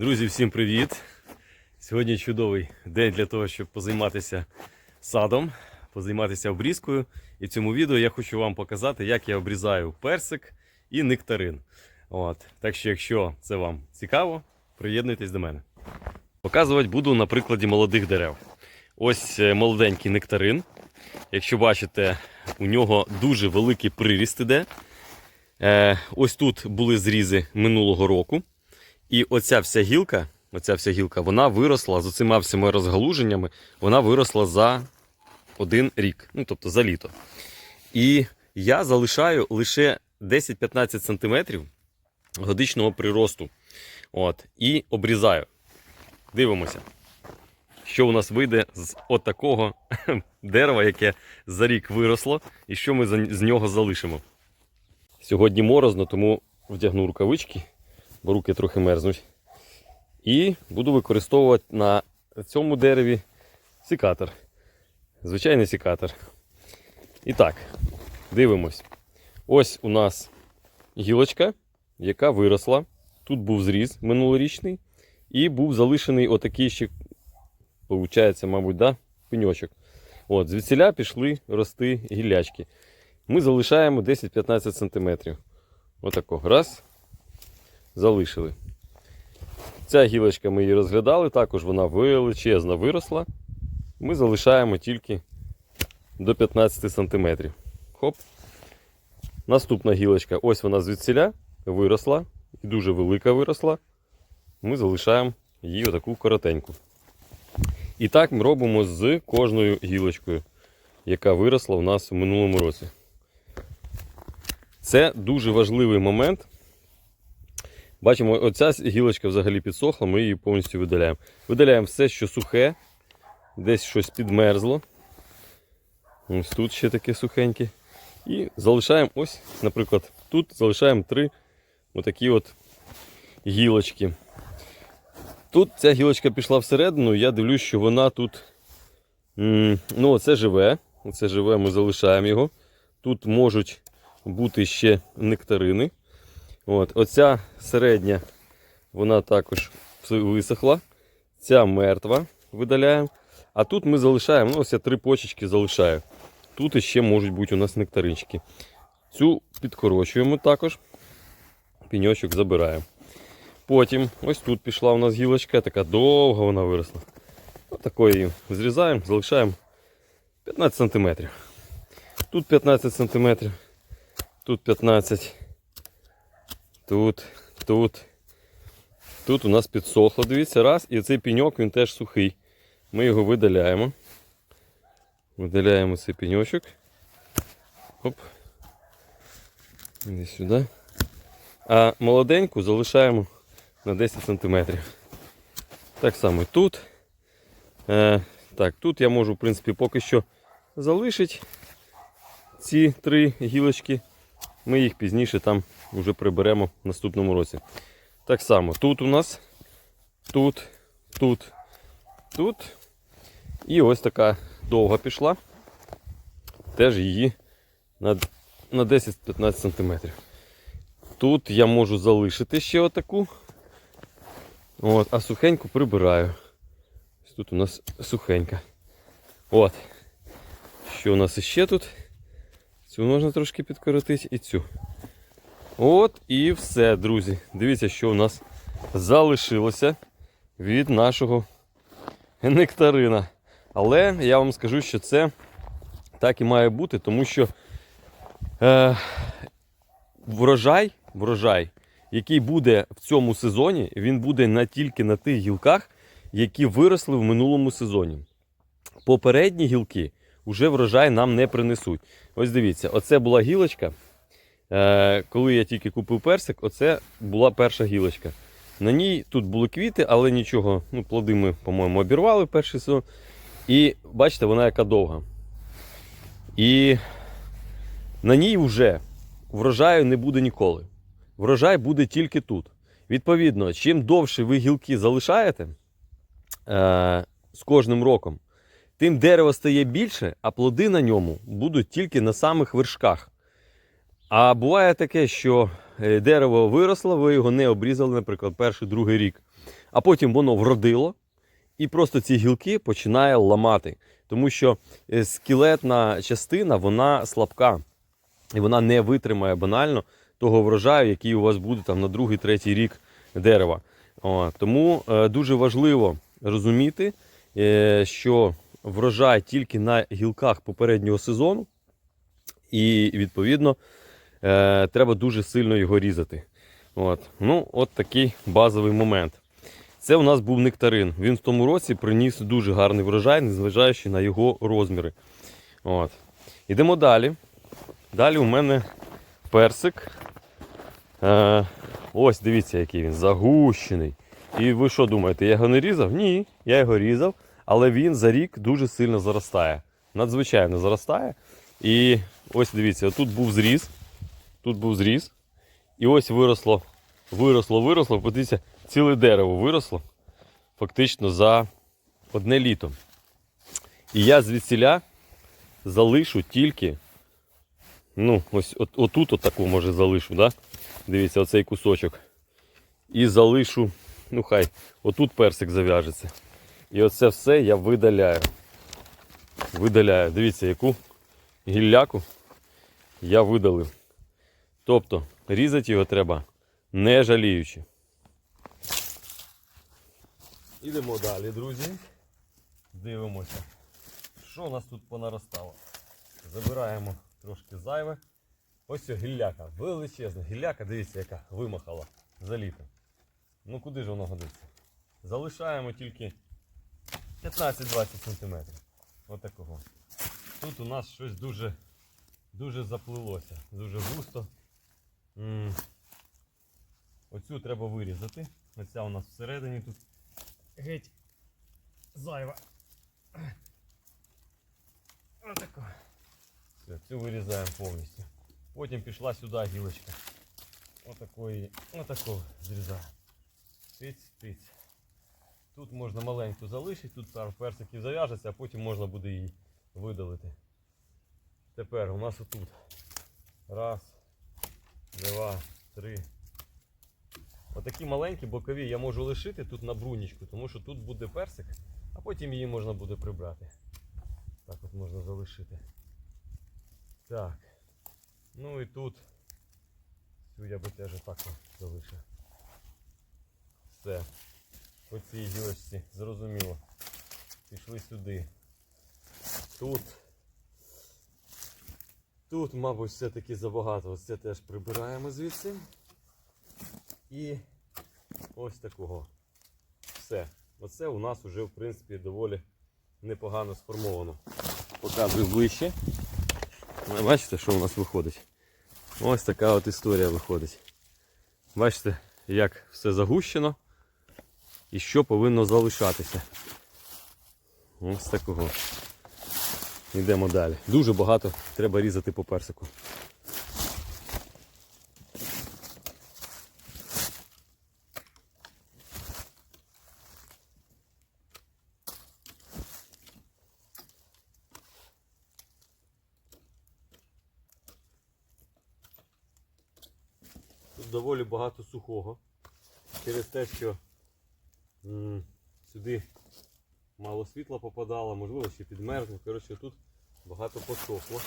Друзі, всім привіт! Сьогодні чудовий день для того, щоб позайматися садом, позайматися обрізкою. І в цьому відео я хочу вам показати, як я обрізаю персик і нектарин. От. Так що, якщо це вам цікаво, приєднуйтесь до мене. Показувати буду на прикладі молодих дерев. Ось е, молоденький нектарин. Якщо бачите, у нього дуже великий приріст іде. Е, ось тут були зрізи минулого року. І оця вся гілка, оця вся гілка, вона виросла з оцима всіма розгалуженнями, вона виросла за один рік, ну тобто за літо. І я залишаю лише 10-15 см годичного приросту. От, і обрізаю. Дивимося, що у нас вийде з отакого дерева, яке за рік виросло, і що ми з нього залишимо. Сьогодні морозно, тому вдягну рукавички, бо руки трохи мерзнуть. І буду використовувати на цьому дереві сікатор. Звичайний сікатор. І так, дивимось. Ось у нас гілочка, яка виросла. Тут був зріз минулорічний. І був залишений отакий ще, виходить, мабуть, да, пеньочок. От, звідсіля пішли рости гіллячки. Ми залишаємо 10-15 см. Отако. Раз. Залишили. Ця гілочка ми її розглядали, також вона величезна виросла. Ми залишаємо тільки до 15 см. Хоп. Наступна гілочка, ось вона звідсіля виросла. І дуже велика виросла. Ми залишаємо її отаку коротеньку. І так ми робимо з кожною гілочкою, яка виросла у нас у минулому році. Це дуже важливий момент. Бачимо, оця гілочка взагалі підсохла, ми її повністю видаляємо. Видаляємо все, що сухе, десь щось підмерзло. Ось тут ще таке сухеньке. І залишаємо ось, наприклад, тут залишаємо три отакі от гілочки. Тут ця гілочка пішла всередину, я дивлюсь, що вона тут. Ну, оце живе. Оце живе, ми залишаємо його. Тут можуть бути ще нектарини. От. Оця середня, вона також висохла. Ця мертва видаляємо. А тут ми залишаємо, ну ось я три почечки залишаю. Тут ще можуть бути у нас нектаринчики. Цю підкорочуємо також. Піньочок забираємо. Потім ось тут пішла у нас гілочка, така довга вона виросла. Отакою її зрізаємо, залишаємо 15 см. Тут 15 см, тут 15 Тут, тут. Тут у нас підсохло, дивіться, раз, і цей піньок він теж сухий. Ми його видаляємо. Видаляємо цей піньочок. Оп. Іди сюди. А молоденьку залишаємо на 10 см. Так само тут. Е, так, тут я можу, в принципі, поки що залишити ці три гілочки. Ми їх пізніше там вже приберемо в наступному році. Так само тут у нас, тут, тут, тут. І ось така довга пішла. Теж її на, на 10-15 см. Тут я можу залишити ще отаку. От, а сухеньку прибираю. Ось Тут у нас сухенька. От. Що у нас іще тут? Цю можна трошки підкоротити і цю. От і все, друзі. Дивіться, що у нас залишилося від нашого нектарина. Але я вам скажу, що це так і має бути, тому що е, врожай, врожай, який буде в цьому сезоні, він буде не тільки на тих гілках, які виросли в минулому сезоні. Попередні гілки вже врожай нам не принесуть. Ось дивіться, оце була гілочка. Е, коли я тільки купив персик, оце була перша гілочка. На ній тут були квіти, але нічого. Ну, плоди ми, по-моєму, обірвали перший сезон. І бачите, вона яка довга. І на ній вже врожаю не буде ніколи. Врожай буде тільки тут. Відповідно, чим довше ви гілки залишаєте е, з кожним роком, тим дерево стає більше, а плоди на ньому будуть тільки на самих вершках. А буває таке, що е, дерево виросло, ви його не обрізали, наприклад, перший, другий рік, а потім воно вродило, і просто ці гілки починає ламати. Тому що е, скелетна частина вона слабка, і вона не витримає банально того врожаю, який у вас буде там на другий, третій рік дерева. О, тому е, дуже важливо розуміти, що врожай тільки на гілках попереднього сезону, і відповідно е, треба дуже сильно його різати. От. Ну, от такий базовий момент. Це у нас був нектарин. Він в тому році приніс дуже гарний врожай, незважаючи на його розміри. От. Ідемо далі. Далі у мене персик. Е, ось дивіться, який він загущений. І ви що думаєте, я його не різав? Ні, я його різав, але він за рік дуже сильно заростає. Надзвичайно заростає. І ось дивіться, тут був зріз. Тут був зріз. І ось виросло, виросло, виросло. Подивіться, ціле дерево виросло фактично за одне літо. І я звідсіля залишу тільки. Ну, ось от, отут отаку може залишу, да? Дивіться, оцей кусочок. І залишу, ну хай, отут персик зав'яжеться. І оце все я видаляю. Видаляю. Дивіться, яку гілляку я видалив. Тобто різати його треба не жаліючи. Ідемо далі, друзі. Дивимося, що у нас тут понаростало. Забираємо трошки зайве. Ось гілляка, величезна гілляка, дивіться, яка вимахала за літо. Ну куди ж воно годиться? Залишаємо тільки 15-20 см. Отакого. Тут у нас щось дуже дуже заплилося, дуже густо. Оцю треба вирізати. Оця у нас всередині тут геть зайва. Отако. Все, цю вирізаємо повністю. Потім пішла сюди гілочка. Отакої, отако зрізаю. Тиць, тиць. Тут можна маленьку залишити, тут пару персиків зав'яжеться, а потім можна буде її видалити. Тепер у нас отут. Раз, два, три. Отакі маленькі бокові я можу лишити тут на брунічку, тому що тут буде персик, а потім її можна буде прибрати. Так от можна залишити. Так. Ну і тут цю я би теж так залишив. Все. По цій гілочці, зрозуміло. Пішли сюди. Тут. Тут, мабуть, все-таки забагато. Ось це теж прибираємо звідси. І ось такого. Все. Оце у нас вже, в принципі, доволі непогано сформовано. Показую ближче. Бачите, що у нас виходить? Ось така от історія виходить. Бачите, як все загущено і що повинно залишатися. Ось такого. Йдемо далі. Дуже багато треба різати по персику. Тут доволі багато сухого. Через те, що сюди мало світла попадало, можливо ще підмерзло. Коротше, тут багато посохло.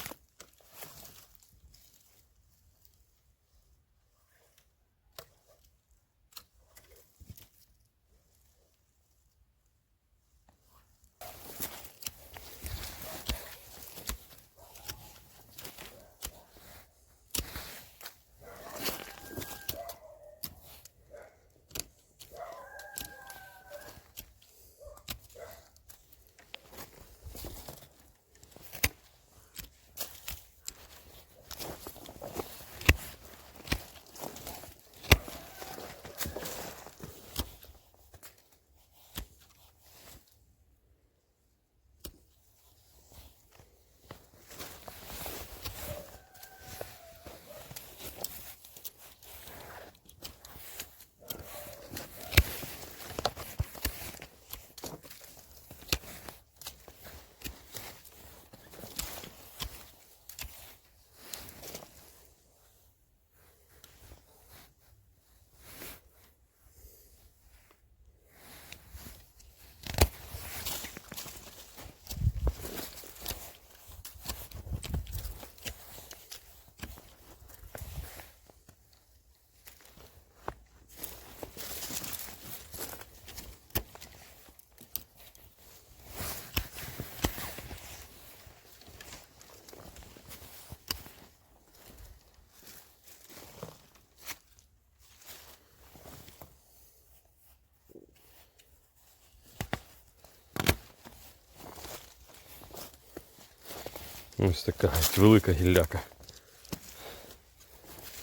Ось така велика гілляка.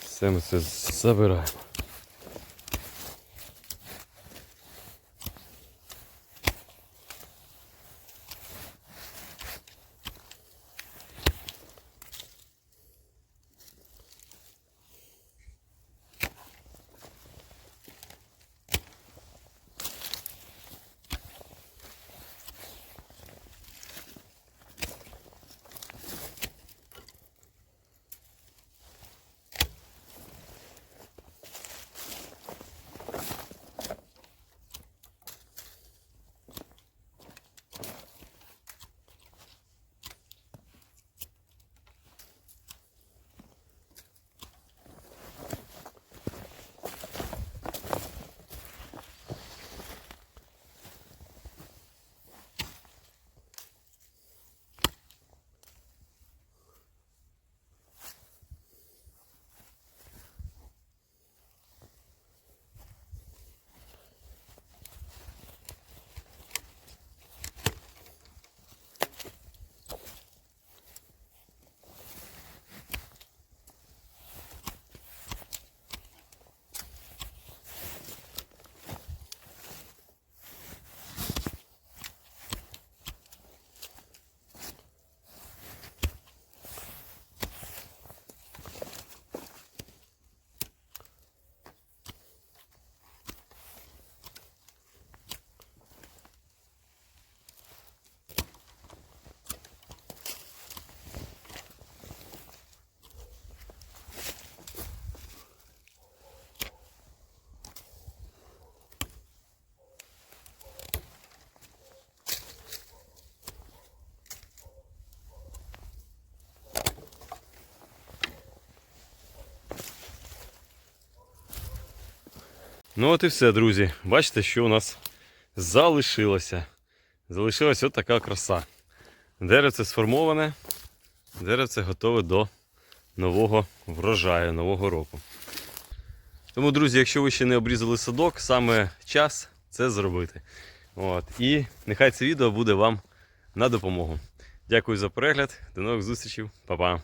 Все ми це забираємо. Ну от і все, друзі. Бачите, що у нас залишилося. Залишилася от така краса. Деревце сформоване, деревце готове до нового врожаю, нового року. Тому, друзі, якщо ви ще не обрізали садок, саме час це зробити. От. І нехай це відео буде вам на допомогу. Дякую за перегляд. До нових зустрічей. Па-па.